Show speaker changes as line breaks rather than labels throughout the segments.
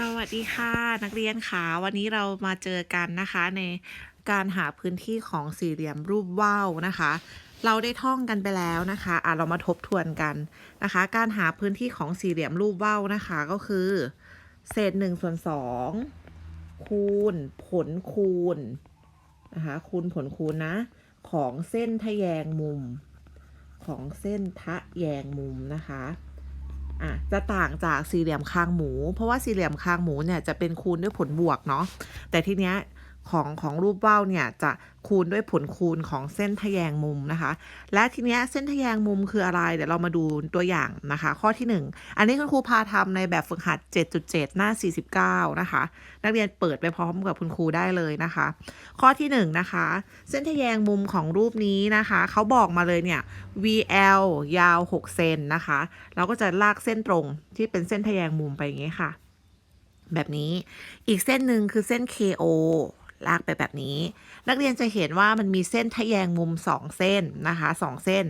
สวัสดีค่ะนักเรียนค่ะวันนี้เรามาเจอกันนะคะในการหาพื้นที่ของสี่เหลี่ยมรูปว่าวนะคะ เราได้ท่องกันไปแล้วนะคะอะเรามาทบทวนกันนะคะ การหาพื้นที่ของสี่เหลี่ยมรูปว่าวนะคะก็คือ เศษหนึ่งส่วนสองคูณผลคูณนะคะคูณผลคูณนะ ของเส้นทะแยงมุม ของเส้นทะแยงมุมนะคะ อะจะต่างจากสี่เหลี่ยมคางหมู เพราะว่าสี่เหลี่ยมคางหมูเนี่ยจะเป็นคูณด้วยผลบวกเนาะแต่ทีเนี้ย ของของรูปว่าวเนี่ยจะคูณด้วยผลคูณของเส้นทแยงมุมนะคะ และทีเนี้ยเส้นทแยงมุมคืออะไร เดี๋ยวเรามาดูตัวอย่างนะคะ ข้อที่ 1 อันนี้คุณครูพาทำในแบบฝึกหัด 7.7 หน้า 49 นะคะ นักเรียนเปิดไปพร้อมกับคุณครูได้เลยนะคะ ข้อที่1นะคะ เส้นทแยงมุมของรูปนี้นะคะ เขาบอกมาเลยเนี่ย VL ยาว 6 เซนนะคะ เราก็จะลากเส้นตรงที่เป็นเส้นทแยงมุมไปอย่างนี้ค่ะ แบบนี้ อีกเส้นหนึ่งคือเส้น KO ลากไปแบบนี้ นักเรียนจะเห็นว่ามันมีเส้นทะแยงมุม 2 เส้นนะคะ2เส้น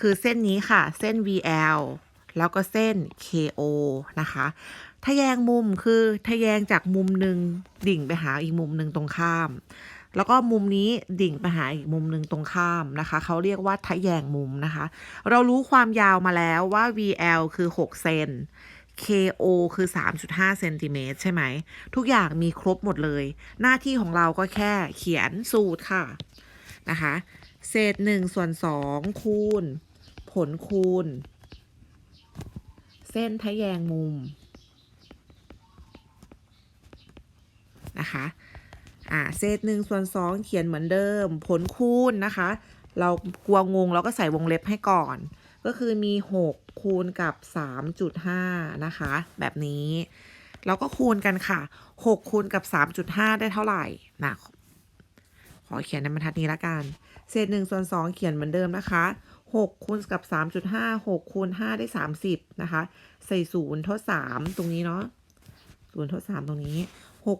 คือเส้นนี้ค่ะ เส้น VL แล้วก็เส้น KO นะคะทะแยงมุมคือทะแยงจากมุมหนึ่งดิ่งไปหาอีกมุมหนึ่งตรงข้าม แล้วก็มุมนี้ดิ่งไปหาอีกมุมหนึ่งตรงข้ามนะคะ เขาเรียกว่าทะแยงมุมนะคะ เรารู้ความยาวมาแล้วว่า VL คือ 6 เซน KO คือ 3.5เซนติเมตรใช่ไหม ทุกอย่างมีครบหมดเลย หน้าที่ของเราก็แค่เขียนสูตรค่ะ นะคะ เศษ1ส่วน2คูณ ผลคูณ เส้นทะแยงมุม นะคะอ่าเศษหนึ่งส่วนสองเขียนเหมือนเดิม ผลคูณนะคะ เรากลัวงงเราก็ใส่วงเล็บให้ก่อน ก็คือมี 6 คูณกับ 3.5 นะคะ แบบนี้ เราก็คูณกันค่ะ 6 คูณกับ 3.5 ได้เท่าไหร่นะขอเขียนในบรรทัดนี้ละกัน เศษ1ส่วน2เขียนเหมือนเดิมนะคะ6คูณกับ 3.5 6คูณ5ได้ 30 นะคะ ใส่0ทด 3 ตรงนี้เนาะ0ทด 3 ตรงนี้ 6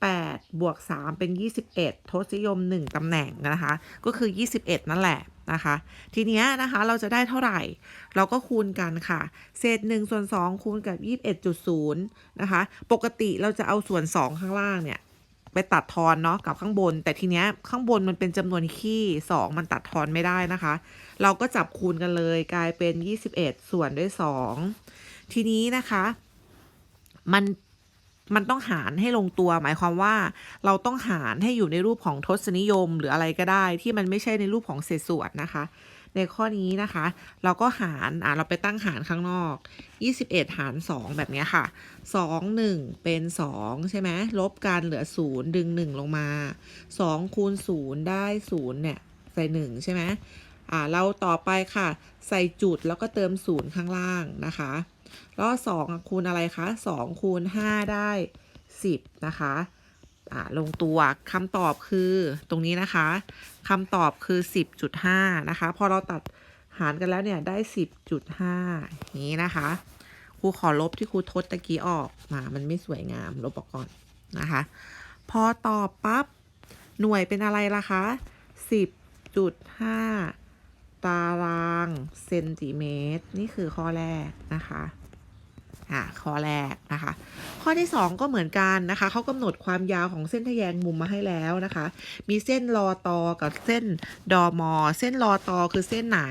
38 บวก 3 เป็น 21 ทศนิยม 1 ตำแหน่งนะคะ ก็คือ 21 นั่นแหละ นะคะ ทีเนี้ยนะคะเราจะได้เท่าไหร่ เราก็คูณกันค่ะ เศษ1ส่วน2คูณกับ 21.0นะคะ ปกติเราจะเอาส่วน 2 ข้างล่างเนี่ยไปตัดทอนเนาะกับข้างบน แต่ทีเนี้ยข้างบนมันเป็นจำนวนคี่2มันตัดทอนไม่ได้นะคะ เราก็จับคูณกันเลยกลายเป็น 21 ส่วนด้วย 2 ทีนี้นะคะ มัน มันต้องหารให้ลงตัว หมายความว่าเราต้องหารให้อยู่ในรูปของทศนิยมหรืออะไรก็ได้ ที่มันไม่ใช่ในรูปของเศษส่วนนะคะ ในข้อนี้นะคะ เราก็หารอะเราไปตั้งหารข้างนอก 21 หาร 2 แบบนี้ค่ะ 2 1 เป็น 2 ใช่ไหมลบกันเหลือ 0 ดึง 1 ลงมา 2 คูณ 0 ได้ 0 เนี่ย ใส่ 1 ใช่ไหมอ่าเราต่อไปค่ะ ใส่จุดแล้วก็เติม 0 ข้างล่างนะคะ แล้วสองคูณอะไรคะสองคูณห้าได้สิบนะคะอ่าลงตัวคำตอบคือตรงนี้นะคะคำตอบคือสิบจุดห้านะคะ พอเราตัดหารกันแล้วเนี่ยได้สิบจุดห้านี้นะคะครูขอลบที่ครูทดตะกี้ออกมามันไม่สวยงามลบออกก่อนนะคะ พอตอบปั๊บหน่วยเป็นอะไรล่ะคะสิบจุดห้าตารางเซนติเมตร นี่คือข้อแรกนะคะ อะข้อแรกนะคะ ข้อที่ 2 ก็เหมือนกันนะคะเขากำหนดความยาวของเส้นทแยงมุมมาให้แล้วนะคะ มีเส้นรอตอกับเส้นดอมอ เส้นรอตอคือเส้นไหน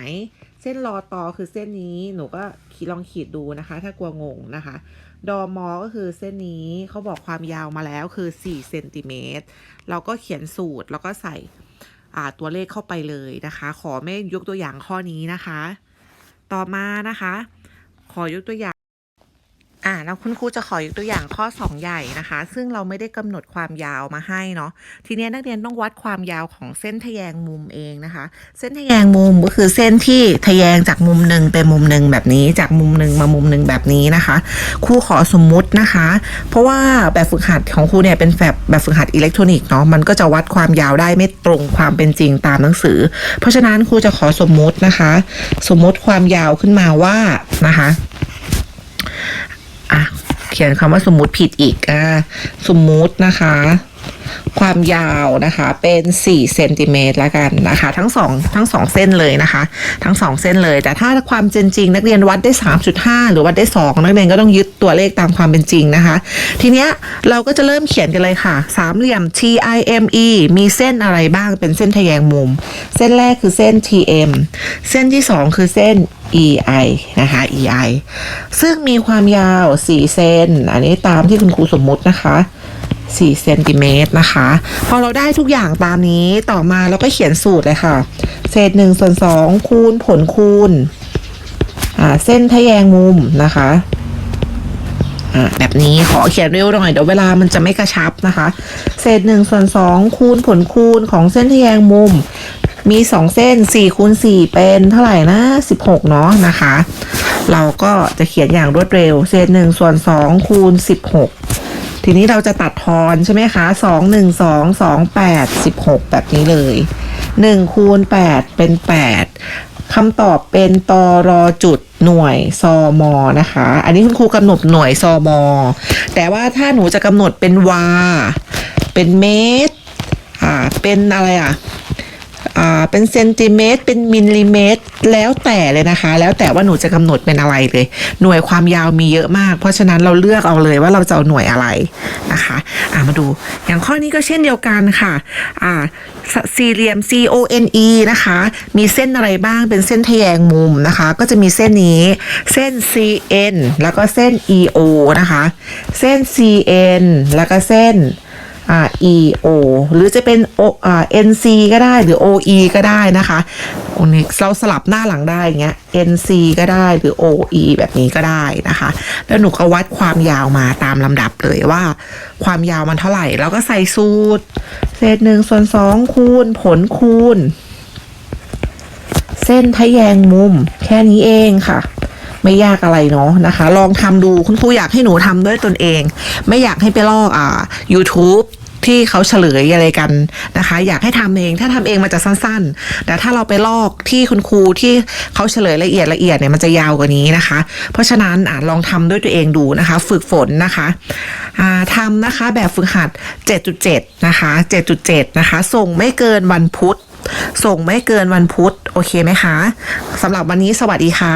เส้นรอตอคือเส้นนี้หนูก็ขีดลองขีดดูนะคะ ถ้ากลัวงงนะคะดอมอก็คือเส้นนี้เขาบอกความยาวมาแล้วคือ4เซนติเมตรเราก็เขียนสูตรแล้วก็ใส่ตัวเลขเข้าไปเลยนะคะ ขอไม่ยกตัวอย่างข้อนี้นะคะ ต่อมานะคะ ขอยกตัวอย่าง อ่าแล้วคุณครูจะขอยกตัวอย่างข้อ 2 ใหญ่นะคะ ซึ่งเราไม่ได้กำหนดความยาวมาให้เนาะทีนี้นักเรียนต้องวัดความยาวของเส้นทะแยงมุมเองนะคะ เส้นทะแยงมุมก็คือเส้นที่ทะแยงจากมุมหนึ่งไปมุมหนึ่งแบบนี้ จากมุมหนึ่งมามุมหนึ่งแบบนี้นะคะครูขอสมมุตินะคะ เพราะว่าแบบฝึกหัดของครูเนี่ยเป็นแบบแบบฝึกหัดอิเล็กทรอนิกส์เนาะมันก็จะวัดความยาวได้ไม่ตรงความเป็นจริงตามหนังสือ เพราะฉะนั้นครูจะขอสมมุตินะคะ สมมุติความยาวขึ้นมาว่านะคะ เขียนคำว่าสมมุติผิดอีกอะสมมุตินะคะ ความยาวนะคะเป็น4เซนติเมตรละกันนะคะ ทั้งสองทั้งสองเส้นเลยนะคะ ทั้งสองเส้นเลย แต่ถ้าความจริงจริงนักเรียนวัดได้ 3.5 หรือวัดได้ 2 นักเรียนก็ต้องยึดตัวเลขตามความเป็นจริงนะคะ ทีเนี้ยเราก็จะเริ่มเขียนกันเลยค่ะ สามเหลี่ยม TIME มีเส้นอะไรบ้างเป็นเส้นทะแยงมุม เส้นแรกคือเส้น TM เส้นที่ 2 คือเส้น EI นะคะ EI ซึ่งมีความยาว 4 เซนอันนี้ตามที่คุณครูสมมุตินะคะ 4เซนติเมตรนะคะ พอเราได้ทุกอย่างตามนี้ต่อมาเราก็เขียนสูตรเลยค่ะ เศษ1ส่วน2คูณผลคูณเส้นทะแยงมุมนะคะแบบนี้ขอเขียนเร็วหน่อยเดี๋ยวเวลามันจะไม่กระชับนะคะ เศษ1ส่วน2คูณผลคูณของเส้นทะแยงมุม มี 2 เส้น4คูณ4เป็นเท่าไหร่นะ 16 เนาะนะคะ เราก็จะเขียนอย่างรวดเร็ว เศษ1ส่วน2คูณ16 ทีนี้เราจะตัดทอนใช่ไหมคะสองหนึ่งสองสองแปดสิบหกแบบนี้เลยหนึ่งคูณแปดเป็นแปดคำตอบเป็นตอรอจุดหน่วยซอมอนะคะ อันนี้คุณครูกำหนดหน่วยซอมอแต่ว่าถ้าหนูจะกำหนดเป็นวา เป็นเมตรอ่าเป็นอะไรอะอ่า เป็นเซนติเมตร เป็นมิลลิเมตร แล้วแต่เลยนะคะ แล้วแต่ว่าหนูจะกำหนดเป็นอะไรเลย หน่วยความยาวมีเยอะมาก เพราะฉะนั้นเราเลือกเอาเลยว่าเราจะเอาหน่วยอะไรนะคะอ่ามาดู อย่างข้อนี้ก็เช่นเดียวกันค่ะอ่าสี่เหลี่ยม C O N E นะคะ มีเส้นอะไรบ้างเป็นเส้นทแยงมุมนะคะ ก็จะมีเส้นนี้ เส้น C N แล้วก็เส้น E O นะคะ เส้น C N แล้วก็เส้น E O หรือจะเป็น O อ่า N C ก็ได้หรือ O E ก็ได้นะคะโอ้นี่เราสลับหน้าหลังได้อย่างเงี้ย N C ก็ได้หรือ O E แบบนี้ก็ได้นะคะ แล้วหนูก็วัดความยาวมาตามลำดับเลยว่า ความยาวมันเท่าไหร่ แล้วก็ใส่สูตร เศษหนึ่งส่วนสองคูณผลคูณ เส้นทะแยงมุมแค่นี้เองค่ะ ไม่ยากอะไรเนาะนะคะ ลองทำดูคุณครูอยากให้หนูทำด้วยตนเอง ไม่อยากให้ไปลอกอ่า YouTube ที่เขาเฉลยอะไรกันนะคะ อยากให้ทำเองถ้าทำเองมันจะสั้นๆ แต่ถ้าเราไปลอกที่คุณครูที่เขาเฉลยละเอียดละเอียดเนี่ยมันจะยาวกว่านี้นะคะ เพราะฉะนั้นอ่าลองทำด้วยตัวเองดูนะคะ ฝึกฝนนะคะอ่าทำนะคะแบบฝึกหัด 7.7 นะคะ 7.7 นะคะ ส่งไม่เกินวันพุธส่งไม่เกินวันพุธโอเคไหมคะสำหรับวันนี้สวัสดีค่ะ